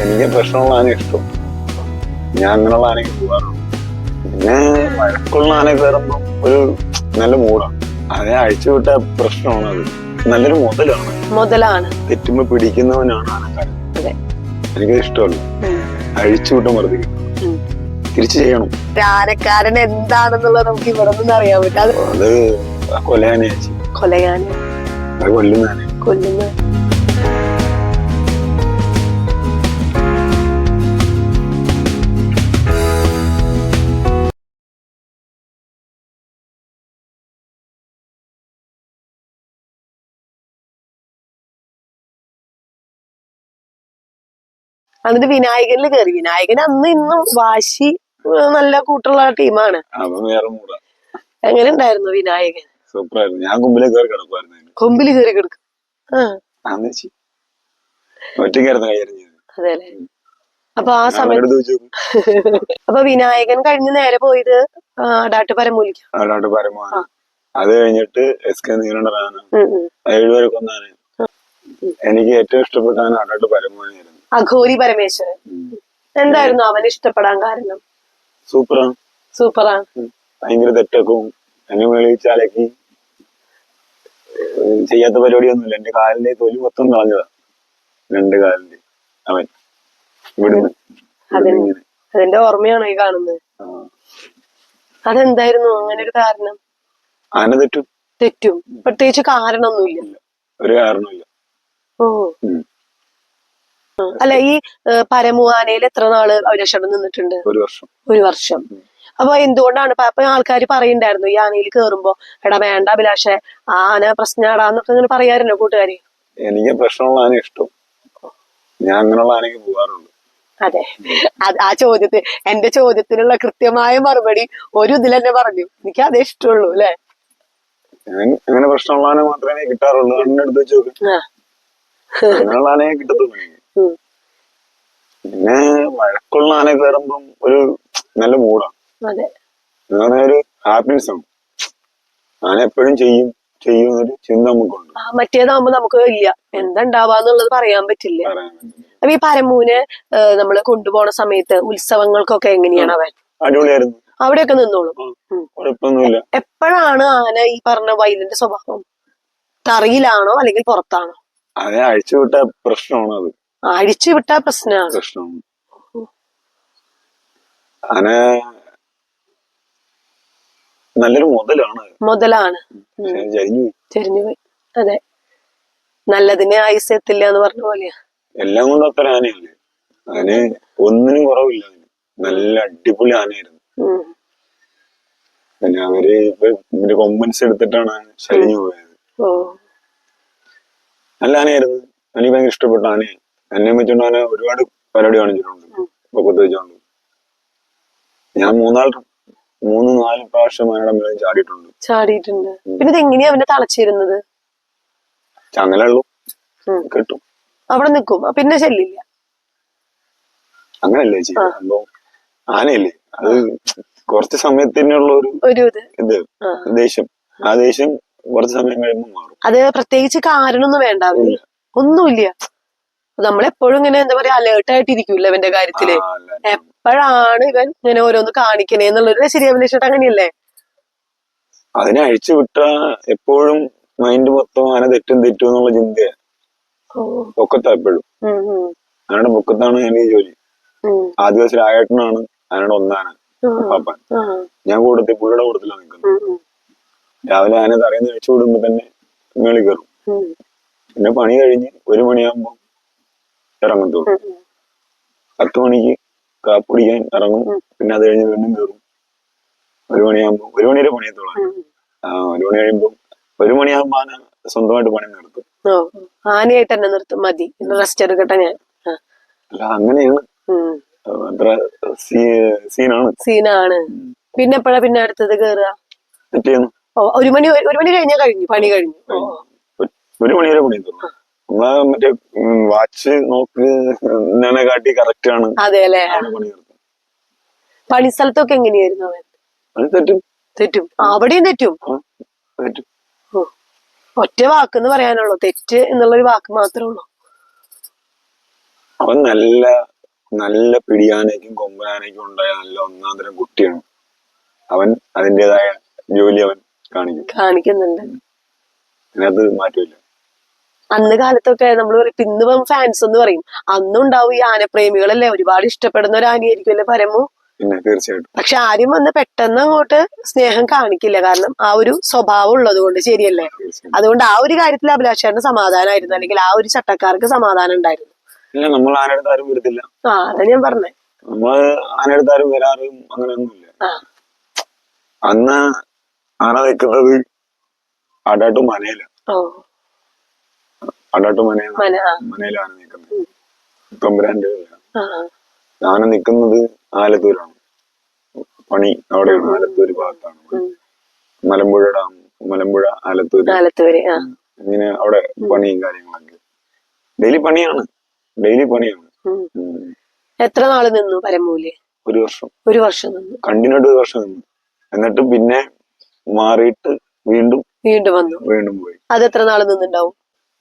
എനിക്ക് പ്രശ്നമുള്ള ആന ഇഷ്ടം. ഞാൻ അങ്ങനെയുള്ള ആനയ്ക്ക് പോകാറുള്ളൂ. പിന്നെ വഴക്കുള്ള ആന കയറുമ്പോൾ ഒരു നല്ല മൂടാണ് അതിനെ അഴിച്ചുവിട്ട പ്രശ്നമാണ് അത്. നല്ലൊരു മുതലാണ്. മുതലാണ്. തെറ്റുമ്പോ പിടിക്കുന്നവനാണ് ആനക്കാരൻ. എനിക്കത് ഇഷ്ടമല്ല. അഴിച്ചു വിട്ട വെറുതെ തിരിച്ചു ചെയ്യണം. ആനക്കാരൻ എന്താണെന്നുള്ളത് നമുക്ക് ഇവിടെ നിന്ന് അറിയാൻ പറ്റും. അത് അത് കൊലയാനെ കൊല്ലുന്ന കൊല്ലുന്നാനെ കൊല്ലുന്ന എന്നിട്ട് വിനായകനിൽ കയറി വിനായകൻ അന്ന് ഇന്നും വാശി നല്ല കൂട്ടുള്ള ടീമാണ്. എങ്ങനെ ഉണ്ടായിരുന്നു വിനായകൻ? സൂപ്പറായിരുന്നു. ഞാൻ കുമ്പിലെ കയറി കിടക്കുമായിരുന്നു കൊമ്പിൽ കയറി കിടക്കും. ഒറ്റയ്ക്കായിരുന്നു അപ്പൊ ആ സമയത്ത് അപ്പൊ വിനായകൻ കഴിഞ്ഞ് നേരെ പോയത് അടാട്ട് പരമൂലിക്ക. പരമാവധി അത് കഴിഞ്ഞിട്ട് എസ് കെ നീരണ്ടറാണ്. ഏഴുപേരെ കൊന്നാണ്. എനിക്ക് ഏറ്റവും ഇഷ്ടപ്പെട്ട ഡാട്ട് അടോട്ട് പരമാവധിയായിരുന്നു അഘോരി പരമേശ്വരൻ. എന്തായിരുന്നു അവന് ഇഷ്ടപ്പെടാൻ കാരണം? സൂപ്പറാണ്. സൂപ്പറാണ്. ഭയങ്കര തെറ്റക്കും. എന്നെ മേളിച്ച് അലക്കി ഏഹ് ചെയ്യാത്ത പരിപാടിയൊന്നുമില്ല. എന്റെ കാലിന്റെ തൊലി മൊത്തം കളഞ്ഞതാ. രണ്ട് കാലിന്റെ അവൻ. ഇവിടുന്ന്. അതിന്റെ ഓർമ്മയാണോ ഈ കാണുന്നത്. അതെന്തായിരുന്നു? അങ്ങനെ ഒരു കാരണം? ആന തെറ്റും. തെറ്റും. പ്രത്യേകിച്ച് കാരണമൊന്നുമില്ല. ഒരു കാരണമില്ല ഓ. അല്ല ഈ പരമുവാനയിൽ എത്ര നാൾ അവരക്ഷണം നിന്നിട്ടുണ്ട്? ഒരു വർഷം. ഒരു വർഷം. അപ്പൊ എന്തുകൊണ്ടാണ്? അപ്പൊ ആൾക്കാർ പറയുണ്ടായിരുന്നു ഈ ആനയിൽ കേറുമ്പോ എടാ വേണ്ട അഭിലാഷെ ആന പ്രശ്നമാടാന്നൊക്കെ ഇങ്ങനെ പറയാറുണ്ടോ കൂട്ടുകാരി? എനിക്ക് പ്രശ്നമുള്ള ആന ഇഷ്ടം. ഞാൻ അങ്ങനെയുള്ള ആനയ്ക്ക് പോവാറുണ്ട് അതെ. ആ ചോദ്യത്തിൽ എന്റെ ചോദ്യത്തിനുള്ള കൃത്യമായ മറുപടി ഒരു ഇതിൽ തന്നെ പറഞ്ഞു. എനിക്ക് അതേ ഇഷ്ടമുള്ളൂ അല്ലെ? അങ്ങനെ പ്രശ്നമുള്ള ആന മാത്രമേ കിട്ടാറുള്ളൂ. വെച്ച് നോക്ക്. അങ്ങനെയുള്ള ആനയെ കിട്ടത്തുള്ളൂ. പിന്നെ വഴക്കുള്ള ആന കയറുമ്പം ഒരു നല്ല മൂടാണ് അതെ. എന്ന് ഒരു ഹാപ്പിനെസ് ആണ്. ആന എപ്പോഴും ചെയ്യും ചെയ്യും എന്നൊരു ചിന്ത നമുക്കുണ്ട്. മറ്റേതാകുമ്പോ നമുക്ക് ഇല്ല എന്താണ്ടാവാന്നുള്ളത് പറയാൻ പറ്റില്ല. അപ്പൊ ഈ പരമൂനെ നമ്മൾ കൊണ്ടുപോണ സമയത്ത് ഉത്സവങ്ങൾക്കൊക്കെ എങ്ങനെയാണ് അവൻ? അടിപൊളിയായിരുന്നു. അവിടെയൊക്കെ നിന്നോളും. കുഴപ്പമൊന്നുമില്ല. എപ്പോഴാണ് ആന ഈ പറഞ്ഞ വൈലന്റെ സ്വഭാവം? തറയിലാണോ അല്ലെങ്കിൽ പുറത്താണോ? അതിനെ അഴിച്ചുവിട്ട പ്രശ്നമാണോ അത് അഴിച്ചു വിട്ട പ്രശ്നമാണ്. നല്ലൊരു മുതലാണ്. മുതലാണ്. ചരിഞ്ഞു പോയി. അതെ. നല്ലതിനെ ആയുസ് എത്തില്ല എന്ന് പറഞ്ഞ പോലെയാ. എല്ലാം കൊണ്ടും അത്ര ആനയല്ലേ? അതിന് ഒന്നിനും കുറവില്ല. നല്ല അടിപൊളി ആനയായിരുന്നു. പിന്നെ അവർ ഇപ്പൊ കൊമ്പൻസ് എടുത്തിട്ടാണ് ചരിഞ്ഞു പോയത്. നല്ല ആനയായിരുന്നു. എനിക്ക് ഭയങ്കര ഇഷ്ടപ്പെട്ട ആനയാണ് എന്നെ വെച്ചോണ്ട് ഒരുപാട് പരിപാടി കാണിച്ചിട്ടുണ്ട്. പൊക്കത്ത് വെച്ചോണ്ട് ഞാൻ മൂന്നാൽ മൂന്ന് നാല് പ്രാവശ്യം ആനയുടെ മേളിൽ ചാടിയിട്ടുണ്ട്. ചാടിയിട്ടുണ്ട്. പിന്നെ ഇത് എങ്ങനെയാ അവനെ തളച്ചിരുന്നത്? ചങ്ങലുള്ളൂ. കിട്ടും. അവിടെ നിൽക്കും. പിന്നെ ചെല്ലില്ല അങ്ങനല്ലേ ചേച്ചി സംഭവം ആനയല്ലേ? അത് കുറച്ച് സമയത്തിനുള്ള ഒരു ഒരു ഇത്. ഇത്. ദേഷ്യം. ആ ദേഷ്യം കുറച്ച് സമയം കഴിയുമ്പോൾ മാറും. അത് പ്രത്യേകിച്ച് കാരണമൊന്നും വേണ്ട. ഒന്നുമില്ല. നമ്മളെപ്പോഴും ഇങ്ങനെ എന്താ പറയാ അലേർട്ട് ആയിട്ടിരിക്കൂല ഇവന്റെ കാര്യത്തിൽ? എപ്പോഴാണ് ഇവൻ ഇങ്ങനെ ഓരോന്ന് കാണിക്കണേ എന്നുള്ളൊരു ശരി അഭിനയിച്ചിട്ട് അങ്ങനെയല്ലേ? അതിനെ അഴിച്ചു വിട്ട എപ്പോഴും മൈൻഡ് മൊത്തം ആന തെറ്റും തെറ്റും എന്നുള്ള ചിന്തയാണ് പൊക്കത്താ എപ്പോഴും ആനയുടെ പൊക്കത്താണ് എനിക്ക് ജോലി. ആദിവാസി രായേട്ടനാണ് ആനയുടെ ഒന്നാന പാപ്പൻ ഞാൻ കൂടത്തിൽ പുള്ളിയുടെ കൂടത്തിലാണ് നിൽക്കുന്നത്. രാവിലെ ആന തറയുന്ന അഴിച്ചു വിടുമ്പോ തന്നെ മേളി കയറും. പിന്നെ പണി കഴിഞ്ഞ് ഒരു മണിയാകുമ്പോ ഇറങ്ങത്തുള്ളൂ. പത്ത് മണിക്ക് കാപ്പ് കുടിക്കാൻ ഇറങ്ങും പിന്നെ അത് കഴിഞ്ഞ് വീണ്ടും കയറും. ഒരു മണിയാകുമ്പോ ഒരു മണിവരെ പണിയത്തോളാം ഒരു മണി കഴിയുമ്പോ ഒരു മണിയാകുമ്പോ ആന സ്വന്തമായിട്ട് പണി നിർത്തും. ആനയായിട്ട് തന്നെ നിർത്തും. മതി. റെസ്റ്റ് എടുക്കട്ടെ ഞാൻ. അല്ല അങ്ങനെയാണ്. അത്ര സീനാണ്. സീനാണ്. പിന്നെ എപ്പോഴാ പിന്നെ അടുത്തത് കേറുക? ഒരു മണി ഒരു മണി കഴിഞ്ഞാ കഴിഞ്ഞു പണി കഴിഞ്ഞു. ഒരു മണി വരെ പണി നമ്മളെ മറ്റേ വാച്ച് നോക്കി കറക്റ്റ് ആണ്. പണി സ്ഥലത്തൊക്കെ എങ്ങനെയായിരുന്നു അവൻ? തെറ്റും. അവിടെയും തെറ്റും. ഒറ്റ വാക്ക് എന്ന് പറയാനുള്ളൂ. തെറ്റ് എന്നുള്ളൊരു വാക്ക് മാത്രമേ ഉള്ളൂ. അവൻ നല്ല നല്ല പിടിയാനേക്കും കൊമ്പനാനേക്കും ഉണ്ടായ നല്ല ഒന്നാം തരം കുട്ടിയാണ്. അവൻ അതിന്റെതായ ജോലി അവൻ കാണിക്കും. കാണിക്കുന്നുണ്ട്. അതിനകത്ത് മാറ്റമില്ല. അന്ന് കാലത്തൊക്കെ നമ്മൾ പറയും ഇന്ന് ഫാൻസ് എന്ന് പറയും. അന്നും ഉണ്ടാവും ഈ ആനപ്രേമികളല്ലേ? ഒരുപാട് ഇഷ്ടപ്പെടുന്ന ഒരു ആനയായിരിക്കും അല്ലേ പരമു? തീർച്ചയായിട്ടും. പക്ഷെ ആരും വന്ന് പെട്ടെന്ന് അങ്ങോട്ട് സ്നേഹം കാണിക്കില്ല. കാരണം ആ ഒരു സ്വഭാവം ഉള്ളത് കൊണ്ട് ശരിയല്ലേ? അതുകൊണ്ട് ആ ഒരു കാര്യത്തിൽ അഭിലാഷേട്ടന് സമാധാനമായിരുന്നു അല്ലെങ്കിൽ ആ ഒരു ചട്ടക്കാർക്ക് സമാധാനം ഉണ്ടായിരുന്നു. ഇല്ല നമ്മൾ ആനടുത്ത് ആരും വരത്തില്ല. ആ അതാ ഞാൻ പറഞ്ഞേ. നമ്മൾ ആനടുത്ത് ആരും വരാറും അങ്ങനെയൊന്നുമില്ല. അന്ന് ആന നിൽക്കുന്നത് ആടാട്ടും മനയില്ല ഓ. അടാട്ടു മന മനയിലാണ് നിൽക്കുന്നത്. തമ്പുരാന്റെ ആന നിൽക്കുന്നത് ആലത്തൂരാണ്. പണി അവിടെയാണ് ആലത്തൂര് ഭാഗത്താണ്. മലമ്പുഴ ഡാം മലമ്പുഴ ആലത്തൂര്. ആലത്തൂര് ഇങ്ങനെ അവിടെ പണിയും കാര്യങ്ങളൊക്കെ. ഡെയിലി പണിയാണ്. ഡെയിലി പണിയാണ്. എത്ര നാൾ നിന്നു പരമൂൽ? ഒരു വർഷം. ഒരു വർഷം നിന്നു. കണ്ടിന്യൂട്ട് ഒരു വർഷം നിന്നു. എന്നിട്ട് പിന്നെ മാറിയിട്ട് വീണ്ടും വീണ്ടും വന്നു. വീണ്ടും പോയി. അത് എത്ര നാൾ നിന്നുണ്ടാവും?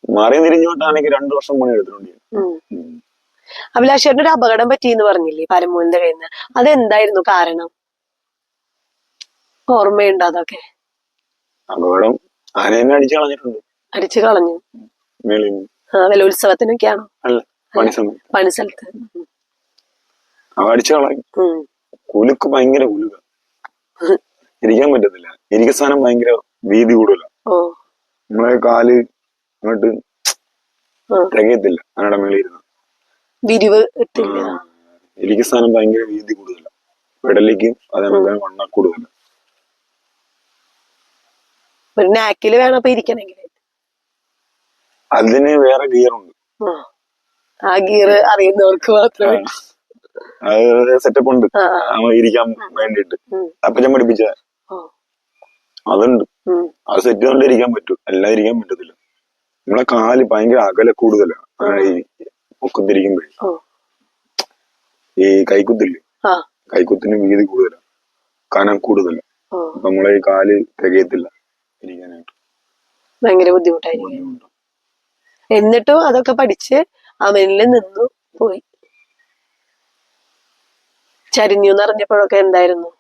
മാറി തിരിഞ്ഞുകൊണ്ടാണെങ്കിൽ രണ്ടു വർഷം പണി എടുത്തിട്ടുണ്ട്. ഉം. ഒരു അപകടം പറ്റിയെന്ന് പറഞ്ഞില്ലേ പരമൂലിന്റെ കയ്യിൽ നിന്ന് അതെന്തായിരുന്നു കാരണം? ഓർമ്മയുണ്ടോ അതൊക്കെ? അപകടം ആരെയും അടിച്ചു കളഞ്ഞിട്ടുണ്ട്. അടിച്ചു കളഞ്ഞു. ആ ഉത്സവത്തിനൊക്കെയാണോ അല്ല പണി സമയം പണി സ്ഥലത്ത് അവ അടിച്ചു കളഞ്ഞു. കുലുക്ക് ഭയങ്കര കുലുക ഇരിക്കാൻ പറ്റത്തില്ല. ഇരിക്കുന്ന സ്ഥാനം ഭയങ്കര വീതി കൂടുതലാണ് നമ്മളെ കാൽ അങ്ങോട്ട്. തികയത്തില്ല. ആനയുടെ മേളിൽ ഇരുന്ന് വിരിവ് സ്ഥാനം ഭയങ്കര വീതി കൂടുതല. പെടലിക്ക് അതേപോലെ വണ്ണ കൂടുതല. ഒരു നാക്കിൽ വേണം അപ്പൊ അതിന് വേറെ ഗിയർ ഉണ്ട്. ആ. ഗിയർ അറിയുന്നവർക്ക് മാത്രമേ. സെറ്റപ്പ് ഉണ്ട്. ഇരിക്കാൻ വേണ്ടിട്ട്. അപ്പച്ചൻ പഠിപ്പിച്ച. അതുണ്ട്. ആ അത് സെറ്റ് കൊണ്ടിരിക്കാൻ പറ്റും. എല്ലാം ഇരിക്കാൻ പറ്റത്തില്ല. നമ്മളെ കാൽ ഭയങ്കര അകല കൂടുതലാണ് ഈ. ഈ കൈക്കുത്തില്ലേ? കൈക്കുത്തിന് വീതി കൂടുതലാണ് കനം കൂടുതലാണ് നമ്മളെ ഈ കാൽ തികയത്തില്ല. ഇരിക്കാനായിട്ട്. ഭയങ്കര ബുദ്ധിമുട്ടായിരിക്കും. ബുദ്ധിമുട്ട്. എന്നിട്ടും അതൊക്കെ പഠിച്ച് അവനിൽ നിന്നു പോയി. ചരിഞ്ഞു എന്നറിഞ്ഞപ്പോഴൊക്കെ എന്തായിരുന്നു?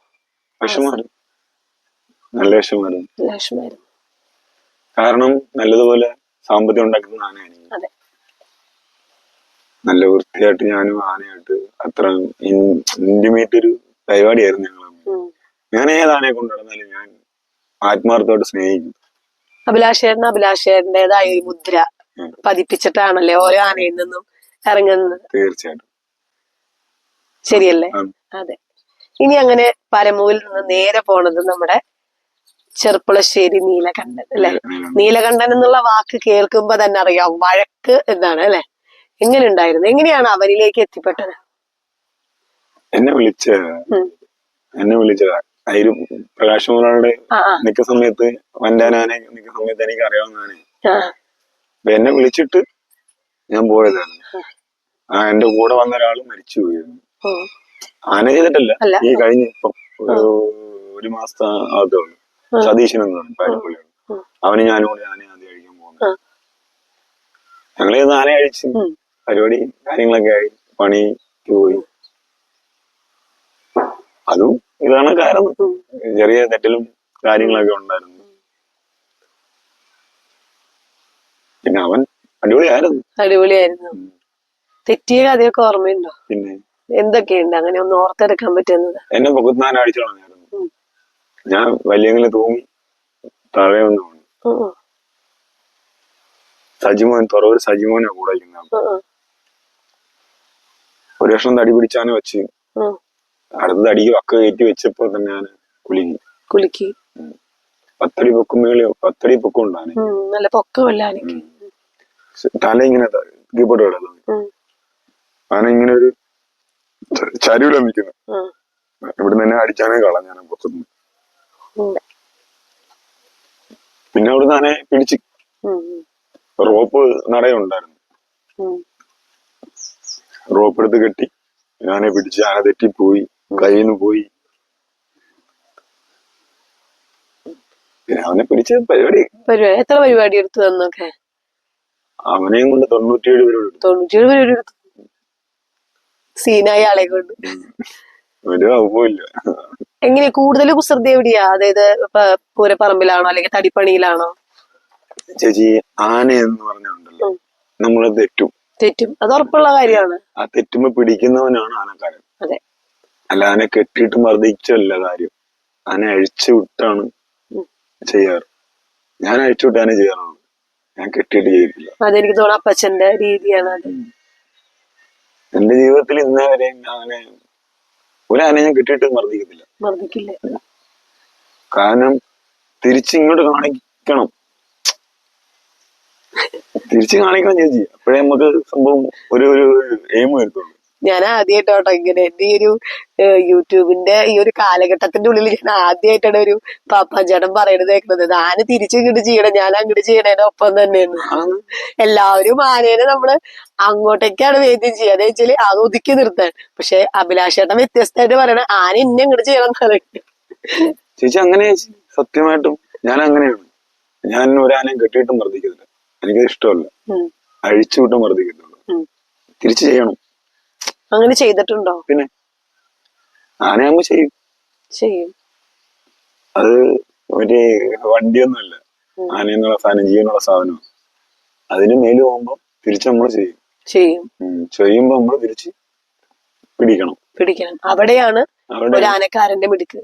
വിഷമായിരുന്നു നല്ല വിഷമായിരുന്നു. കാരണം നല്ലതുപോലെ സാമ്പത്തികം ഉണ്ടാക്കുന്ന ആനയാണ് നല്ല വൃത്തിയായിട്ട് ഞാനും ആനയായിട്ട് അത്ര ഇന്റിമേറ്റ് ഒരു പരിപാടിയായിരുന്നു ഞങ്ങൾ. ഞാൻ ഏത് ആനയെ കൊണ്ട് നടന്നാലും ഞാൻ ആത്മാർത്ഥമായിട്ട് സ്നേഹിക്കും. അഭിലാഷേട്ടന് അഭിലാഷേട്ടന്റെതായ ഒരു മുദ്ര പതിപ്പിച്ചിട്ടാണല്ലേ ഓരോ ആനയിൽ നിന്നും ഇറങ്ങുന്നത്. തീർച്ചയായിട്ടും. ശരിയല്ലേ? അതെ. ഇനി അങ്ങനെ പരമൂവിൽ നിന്ന് നേരെ പോണത് നമ്മുടെ ചെറുപ്പുളശ്ശേരി നീലകണ്ഠൻ അല്ലെ? നീലകണ്ഠൻ എന്നുള്ള വാക്ക് കേൾക്കുമ്പോ തന്നെ അറിയാം വഴക്ക് എന്നാണ് അല്ലെ? എങ്ങനെ ഉണ്ടായിരുന്നു? എങ്ങനെയാണ് അവനിലേക്ക് എത്തിപ്പെട്ടത്? എന്നെ വിളിച്ച എന്നെ വിളിച്ചതാ പ്രകാശ് ആ ആ. സമയത്ത് വണ്ടാനാനെ നിക്ക സമയത്ത് എനിക്ക് അറിയാവുന്നതാണ്. അപ്പൊ എന്നെ വിളിച്ചിട്ട് ഞാൻ പോയതാണ്. ആ. എന്റെ കൂടെ വന്ന ഒരാൾ മരിച്ചു പോയിരുന്നു ആന ചെയ്തിട്ടല്ല. ഈ കഴിഞ്ഞ ഇപ്പം ഒരു മാസത്തെ ആകത്തേ ഉള്ളൂ. ആ. സതീശൻ എന്ന് പറഞ്ഞു പാരിപ്പള്ളിയാണ്. അവന് ഞാനും കൂടി ആന ആദ്യം കഴിക്കാൻ പോകുന്നത്. ഞങ്ങൾ ഇന്ന് ആന കഴിച്ച് പരിപാടി കാര്യങ്ങളൊക്കെ ആയി. പണി പോയി. അതും ഇതാണ് കാരണം. ചെറിയ തെറ്റിലും കാര്യങ്ങളൊക്കെ ഉണ്ടായിരുന്നു. പിന്നെ അവൻ അടിപൊളിയായിരുന്നു. അടിപൊളിയായിരുന്നു. തെറ്റിയ കഥയൊക്കെ ഓർമ്മയുണ്ടോ? പിന്നെ? എന്തൊക്കെയുണ്ട്? അങ്ങനെ ഒന്ന് ഓർത്തെടുക്കാൻ പറ്റുന്നത്. എന്നെ മുഖത്ത് ഞാൻ ഉം. ഞാൻ വലിയങ്ങനെ തൂങ്ങി താഴെ വന്നു സജിമോൻ തുറവൂർ സജിമോനെ കൂടെ ഒരു വർഷം തടി പിടിച്ചാണ് വെച്ച്. അടുത്ത തടിക്ക് വക്ക കയറ്റി വെച്ചപ്പോ തന്നെ ഞാൻ കുലുങ്ങി. കുലുക്കി. പത്തടി പൊക്കും മേളിൽ പത്തടി പൊക്കം ഉണ്ടാണ് നല്ല പൊക്കമല്ല എനിക്ക് തല ഇങ്ങനെ കീപ്പോട്ട് കിടന്നു ഉം, ഇങ്ങനെ ഒരു ചരിവില നിൽക്കുന്നു ഇവിടെ തന്നെ അടിച്ചാനേ കളഞ്ഞാണ് പുറത്തുനിന്ന്. പിന്നെ അവിടുന്ന് ആനെ പിടിച്ച് റോപ്പ് നടയുണ്ടായിരുന്നു. ഉണ്ടായിരുന്നു റോപ്പ് എടുത്ത് കെട്ടി ആനെ പിടിച്ച് ആന തെറ്റിപ്പോയി കയ്യിൽ നിന്ന് പോയി. പിന്നെ അവനെ പിടിച്ച് പരിപാടി പരിപാടി എത്ര പരിപാടി എടുത്തു തന്നൊക്കെ? അവനെയും കൊണ്ട് തൊണ്ണൂറ്റിയേഴ് പേരോട് എടുത്തു. തൊണ്ണൂറ്റിയേഴ് എടുത്തു. സീനായ ആളെ കൊണ്ട്. ഒരു കുഴപ്പമില്ല എങ്ങനെ കൂടുതൽ കുസൃതി എവിടെയാ? അതായത് പൂരപ്പറമ്പിലാണോ അല്ലെങ്കിൽ തടിപ്പണിയിലാണോ? ചേച്ചി ആന എന്ന് പറഞ്ഞുണ്ടല്ലോ. നമ്മൾ തെറ്റും. തെറ്റും. അത് ഉറപ്പുള്ള കാര്യമാണ്. ആ തെറ്റുമ്പോ പിടിക്കുന്നവനാണ് ആനക്കാരൻ. അതെ. അല്ല ആനെ കെട്ടിയിട്ട് മർദ്ദിച്ചല്ല കാര്യം. ആനെ അഴിച്ചു വിട്ടാണ് ചെയ്യാറ്. ഞാൻ അഴിച്ചു വിട്ടാനേ ചെയ്യാറുള്ളത് ഞാൻ കെട്ടിയിട്ട് ചെയ്തില്ല അതെനിക്ക് തോന്നുന്നു അപ്പച്ചന്റെ രീതിയാണ് അത്. എന്റെ ജീവിതത്തിൽ ഇന്നേ വരെ അങ്ങനെ ഒരു ആനെ ഞാൻ കെട്ടിയിട്ട് മർദ്ദിക്കത്തില്ല. മർദ്ദിക്കില്ല കാരണം തിരിച്ചിങ്ങോട്ട് കാണിക്കണം. തിരിച്ചു കാണിക്കണം ചേച്ചി. അപ്പോഴേ നമുക്ക് സംഭവം ഒരു ഒരു എയിം വരുത്തുള്ളൂ. ഞാൻ ആദ്യമായിട്ടോട്ടോ ഇങ്ങനെ എന്റെ ഈ ഒരു യൂട്യൂബിന്റെ ഈ ഒരു കാലഘട്ടത്തിന്റെ ഉള്ളിൽ ഞാൻ ആദ്യമായിട്ടാണ് ഒരു പാപ്പാഞ്ചേട്ടൻ പറയണത് കേൾക്കുന്നത്. ആന തിരിച്ചു ഇങ്ങോട്ട് ചെയ്യണം ഞാൻ അങ്ങോട്ട് ചെയ്യണേന്റെ ഒപ്പം തന്നെയാണ്. എല്ലാവരും ആനേനെ നമ്മൾ അങ്ങോട്ടേക്കാണ് വേദ്യം ചെയ്യുക. അതെന്ന് വെച്ചാൽ അത് ഒതുക്കി നിർത്താൻ. പക്ഷെ അഭിലാഷേട്ടൻ വ്യത്യസ്തമായിട്ട് പറയണ ആന ഇന്നെ ഇങ്ങോട്ട് ചെയ്യണം ചേച്ചി അങ്ങനെ സത്യമായിട്ടും ഞാൻ അങ്ങനെയാണ് ഞാൻ ഒരാനയും കെട്ടിയിട്ട് മർദ്ദിക്കുന്നില്ല എനിക്കത് ഇഷ്ടമല്ല. ഉം, അഴിച്ചു വിട്ടും മർദ്ദിക്കത്തുള്ളൂ തിരിച്ചു ചെയ്യണം. അങ്ങനെ ചെയ്തിട്ടുണ്ടോ? പിന്നെ ആനയാകുമ്പോ ചെയ്യും. ചെയ്യും. അത് ഒരു വണ്ടിയൊന്നുമല്ല. ഉം. ആന എന്നുള്ള സാധനം ജീവനുള്ള സാധനം. അതിന് മേൽ പോകുമ്പോ തിരിച്ച് നമ്മൾ ചെയ്യും. ചെയ്യും. ചെയ്യുമ്പോ നമ്മൾ തിരിച്ച് പിടിക്കണം. പിടിക്കണം. അവിടെയാണ് ഒരു ആനക്കാരന്റെ മിടുക്ക്.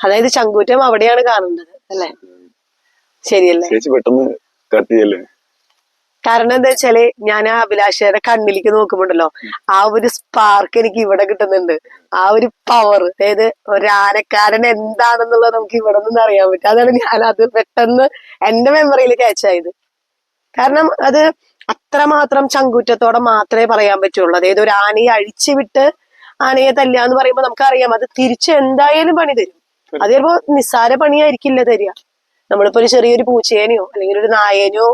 അതായത് ചങ്കൂറ്റം അവിടെയാണ് കാണേണ്ടത് അല്ലേ? ശരിയല്ലേ? ചേച്ചി പെട്ടെന്ന് കത്തിയല്ലേ? കാരണം എന്താ വെച്ചാൽ ഞാൻ ആ അഭിലാഷയുടെ കണ്ണിലേക്ക് നോക്കുമ്പോണ്ടല്ലോ ആ ഒരു സ്പാർക്ക് എനിക്ക് ഇവിടെ കിട്ടുന്നുണ്ട്. ആ ഒരു പവർ അതായത് ഒരു ആനക്കാരൻ എന്താണെന്നുള്ളത് നമുക്ക് ഇവിടെ നിന്ന് അറിയാൻ പറ്റും. അതാണ് ഞാൻ അത് പെട്ടെന്ന് എന്റെ മെമ്മറിയിൽ ക്യാച്ച് ആയത്. കാരണം അത് അത്രമാത്രം ചങ്കൂറ്റത്തോടെ മാത്രമേ പറയാൻ പറ്റുള്ളൂ. അതായത് ഒരു ആനയെ അഴിച്ചു വിട്ട് ആനയെ തല്ല എന്ന് പറയുമ്പോൾ നമുക്കറിയാം അത് തിരിച്ച് എന്തായാലും പണി തരും. അത് ചിലപ്പോ നിസ്സാര പണിയായിരിക്കില്ല തരിക. നമ്മളിപ്പോ ഒരു ചെറിയൊരു പൂച്ചേനെയോ അല്ലെങ്കിൽ ഒരു നായേനെയോ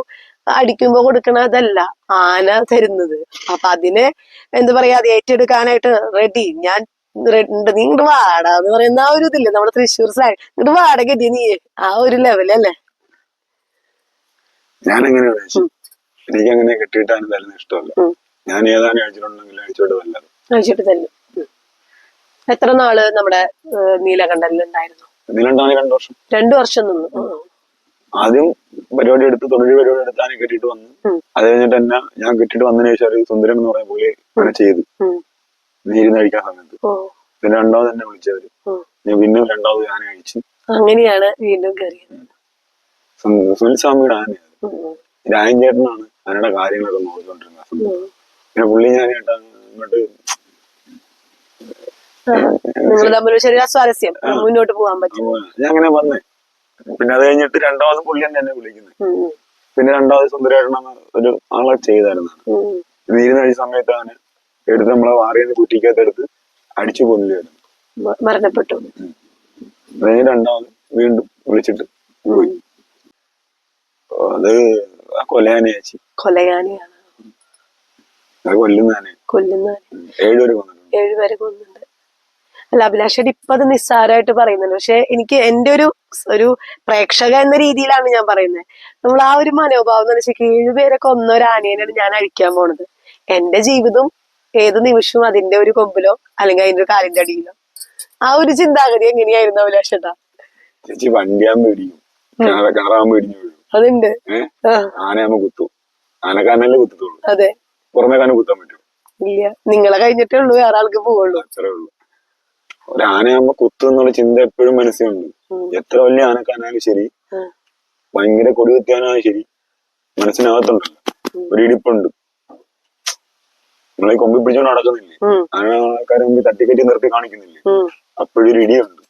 അടിക്കുമ്പോ കൊടുക്കണതല്ല ആന തരുന്നത്. അപ്പൊ അതിനെ എന്താ പറയാ അത് ഏറ്റെടുക്കാനായിട്ട് റെഡി ഞാൻ റെഡിണ്ട് ഉണ്ട് നീ ഇങ്ങോട്ട് വാടാ എന്ന് പറയുന്ന ആ ഒരു ഇതില്ലേ നമ്മുടെ തൃശ്ശൂർ സാഹ ഇങ്ങോട്ട് വാട കെട്ടി നീ. ആ ഒരു ലെവലല്ലേ ഞാൻ എനിക്ക് അങ്ങനെ തരുന്ന ഇഷ്ടമല്ല. ഞാൻ ഏതാനും അഴിച്ചിട്ടുണ്ടെങ്കിലും അഴിച്ചോട്ട് തല്ലാതെ അഴിച്ചിട്ട് തല്ലും എത്ര നാൾ നമ്മുടെ രണ്ടു വർഷം. രണ്ടു വർഷം നിന്നു. ആദ്യം പരിപാടി എടുത്ത് തൊഴിൽ പരിപാടി എടുത്ത് കെട്ടിട്ട് വന്ന്. അത് കഴിഞ്ഞിട്ട് എന്നെ ഞാൻ കെട്ടിട്ട് വന്നതിന് ശേഷം ഒരു സുന്ദരൻ എന്ന് പറയുന്ന പോലെ അങ്ങനെ ചെയ്തു. നീരുന്ന് കഴിക്കാൻ സമയത്ത്. പിന്നെ രണ്ടാമത് തന്നെ വിളിച്ചവര്. ഞാൻ പിന്നെ രണ്ടാമത് ആന കഴിച്ചു. അങ്ങനെയാണ് വീണ്ടും സുനിൽ സ്വാമിയുടെ ആനയാണ് ഉം. രായൻ ചേട്ടനാണ് ആനയുടെ കാര്യങ്ങളൊക്കെ നോക്കിക്കൊണ്ടിരുന്നത്. പിന്നെ പുള്ളി ഞാൻ ഇങ്ങോട്ട് നിങ്ങൾ തമ്മിൽ ചെറിയ സ്വാരസ്യം. മുന്നോട്ട് പോകാൻ പറ്റും. ഞാൻ അങ്ങനെ വന്നേ. പിന്നെ അത് കഴിഞ്ഞിട്ട് രണ്ടാമത് പുള്ളി തന്നെ എന്നെ വിളിക്കുന്നത്. പിന്നെ രണ്ടാമത് സുന്ദരേട്ടനെന്ന് ഒരു ആളെ ചെയ്തായിരുന്നു. ഉം. നീരുന്ന കഴിച്ച സമയത്ത് അവന് എടുത്ത് നമ്മളെ വാറിയെന്ന് കുറ്റിക്കകത്ത് എടുത്ത് അടിച്ചു കൊല്ലുകയായിരുന്നു മരണപ്പെട്ടു. അതിന് രണ്ടാമത് വീണ്ടും വിളിച്ചിട്ട് പോയി. അത് കൊലയാനെ ചേച്ചി. കൊലയാനെയാണ്. അത് കൊല്ലുന്നതാനെ. കൊല്ലുന്ന ഏഴുപേര് കൊന്നിട്ടുണ്ട്. ഏഴുപേരെ കൊല്ലുന്നുണ്ട് അല്ല അഭിലാഷേട്ട് ഇപ്പൊ അത് നിസ്സാരമായിട്ട് പറയുന്നുണ്ട്. പക്ഷെ എനിക്ക് എന്റെ ഒരു ഒരു പ്രേക്ഷക എന്ന രീതിയിലാണ് ഞാൻ പറയുന്നത്. നമ്മൾ ആ ഒരു മനോഭാവം എന്ന് വെച്ചാൽ ഏഴുപേരൊക്കെ കൊന്ന ഒരു ആനേനാണ് ഞാൻ അഴിക്കാൻ പോണത്. എന്റെ ജീവിതം ഏത് നിമിഷവും അതിന്റെ ഒരു കൊമ്പിലോ അല്ലെങ്കിൽ അതിന്റെ ഒരു കാലിന്റെ അടിയിലോ. ആ ഒരു ചിന്താഗതി എങ്ങനെയായിരുന്നു അഭിലാഷേട്ടാ? ചേച്ചി വീഴും. അതുണ്ട്. ആനയാകുമ്പോ കുത്തും. കുത്തത്തുള്ളൂ. അതെ. പുറമേ കാനം കുത്താൻ പറ്റും ഇല്ല. നിങ്ങളെ കഴിഞ്ഞിട്ടേ ഉള്ളൂ വേറെ ആൾക്ക് പോവുള്ളൂ. അത്രേ ഉള്ളൂ. ഒരു ആനയാകുമ്പോ കുത്തു എന്നുള്ള ചിന്ത എപ്പോഴും മനസ്സിലുണ്ട്. എത്ര വലിയ ആനക്കാനായാലും ശരി. ഭയങ്കര കൊടി കുത്തിയാനാലും ശരി മനസ്സിനകത്തുണ്ട്. ഒരു ഇടിപ്പുണ്ട്. നമ്മളെ കൊമ്പി പിടിച്ചോണ്ട് നടക്കുന്നില്ലേ. ആനക്കാരെ മുമ്പിൽ തട്ടിക്കറ്റി നിർത്തി കാണിക്കുന്നില്ലേ. അപ്പോഴൊരു ഇടിയുണ്ട്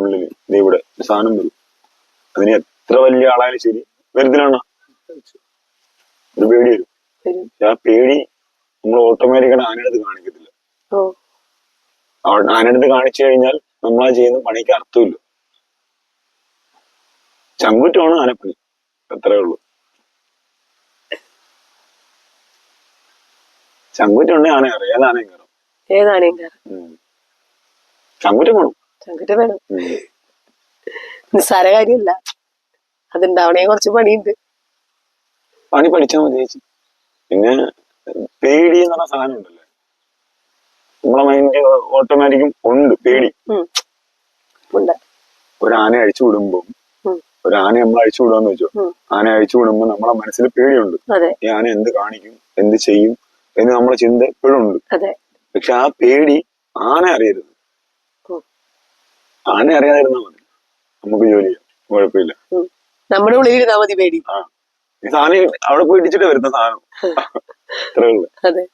ഉള്ളിൽ. ഇവിടെ സാധനം വരും. അതിന് എത്ര വലിയ ആളായാലും ശരി വരുത്തിലാണ് ഒരു പേടി വരും. ആ പേടി നമ്മൾ ഓട്ടോമാറ്റിക്കാണ് ആനയുടെ കാണിക്കത്തില്ല. ആനടുത്ത് കാണിച്ചു കഴിഞ്ഞാൽ നമ്മൾ ആ ചെയ്യുന്ന പണിക്ക് അർത്ഥമില്ല. ചങ്കുറ്റമാണ് ആനപ്പണി. അത്രേ ഉള്ളൂ. ചങ്കുറ്റുണ്ടെങ്കിൽ ആന കയറും. ഏത് ആനയും കയറും? ഏതാനേം കയറാം. ചങ്കുറ്റം വേണം. ചങ്കുറ്റം വേണം. ഉം. നിസ്സാര കാര്യമല്ല അതുണ്ടാവണേ കുറച്ച് പണിയുണ്ട്. പണി പഠിച്ചാൽ മതി ചേച്ചി. പിന്നെ പേടി എന്ന് പറഞ്ഞ സാധനം ഉണ്ടല്ലേ. നമ്മളെ മൈൻഡ് ഓട്ടോമാറ്റിക്കും ഉണ്ട് പേടി. ഒരു ആന അഴിച്ചു വിടുമ്പോ ഒരാന ഒരു ആന നമ്മൾ അഴിച്ചു വിടുവാന്ന് വെച്ചോ. ആന അഴിച്ചു വിടുമ്പോ നമ്മളെ മനസ്സിൽ പേടിയുണ്ട്. ഈ ആന എന്ത് കാണിക്കും എന്ത് ചെയ്യും എന്ന് നമ്മളെ ചിന്ത എപ്പോഴും ഉണ്ട്. പക്ഷെ ആ പേടി ആന അറിയരുത്. ആന അറിയാതിരുന്നാ മതി. നമുക്ക് ജോലി ചെയ്യാം. കുഴപ്പമില്ല. നമ്മുടെ ഉള്ളിൽ ഇരുന്നാ മതി പേടി. ആ. ഈ സാധനം അവിടെ പോയി ഇടിച്ചിട്ട് വരുന്ന സാധനം. അത്രേ ഉള്ളു അതെ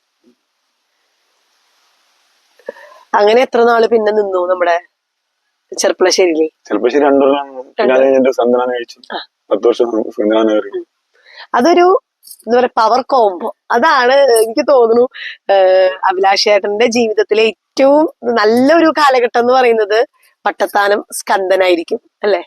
അങ്ങനെ എത്ര നാൾ പിന്നെ നിന്നു നമ്മുടെ ചെർപ്പളശ്ശേരിയിൽ കഴിച്ചു. പത്ത് വർഷം അതൊരു എന്താ പറയാ പവർ കോംബോ അതാണ് എനിക്ക് തോന്നുന്നു അഭിലാഷേട്ടന്റെ ജീവിതത്തിലെ ഏറ്റവും നല്ലൊരു കാലഘട്ടം എന്ന് പറയുന്നത് പട്ടത്താനം സ്കന്ദനായിരിക്കും അല്ലെ?